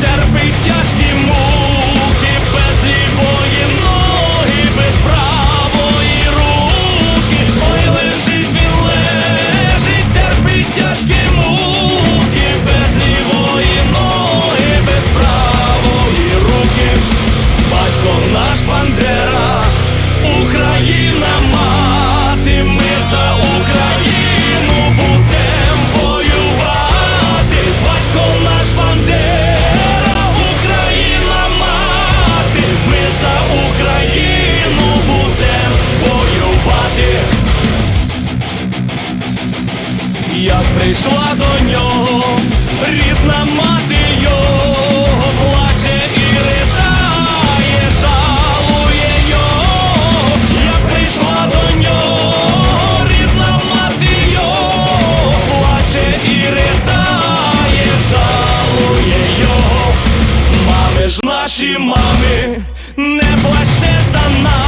that'll be just in. вами, не плачте за нас.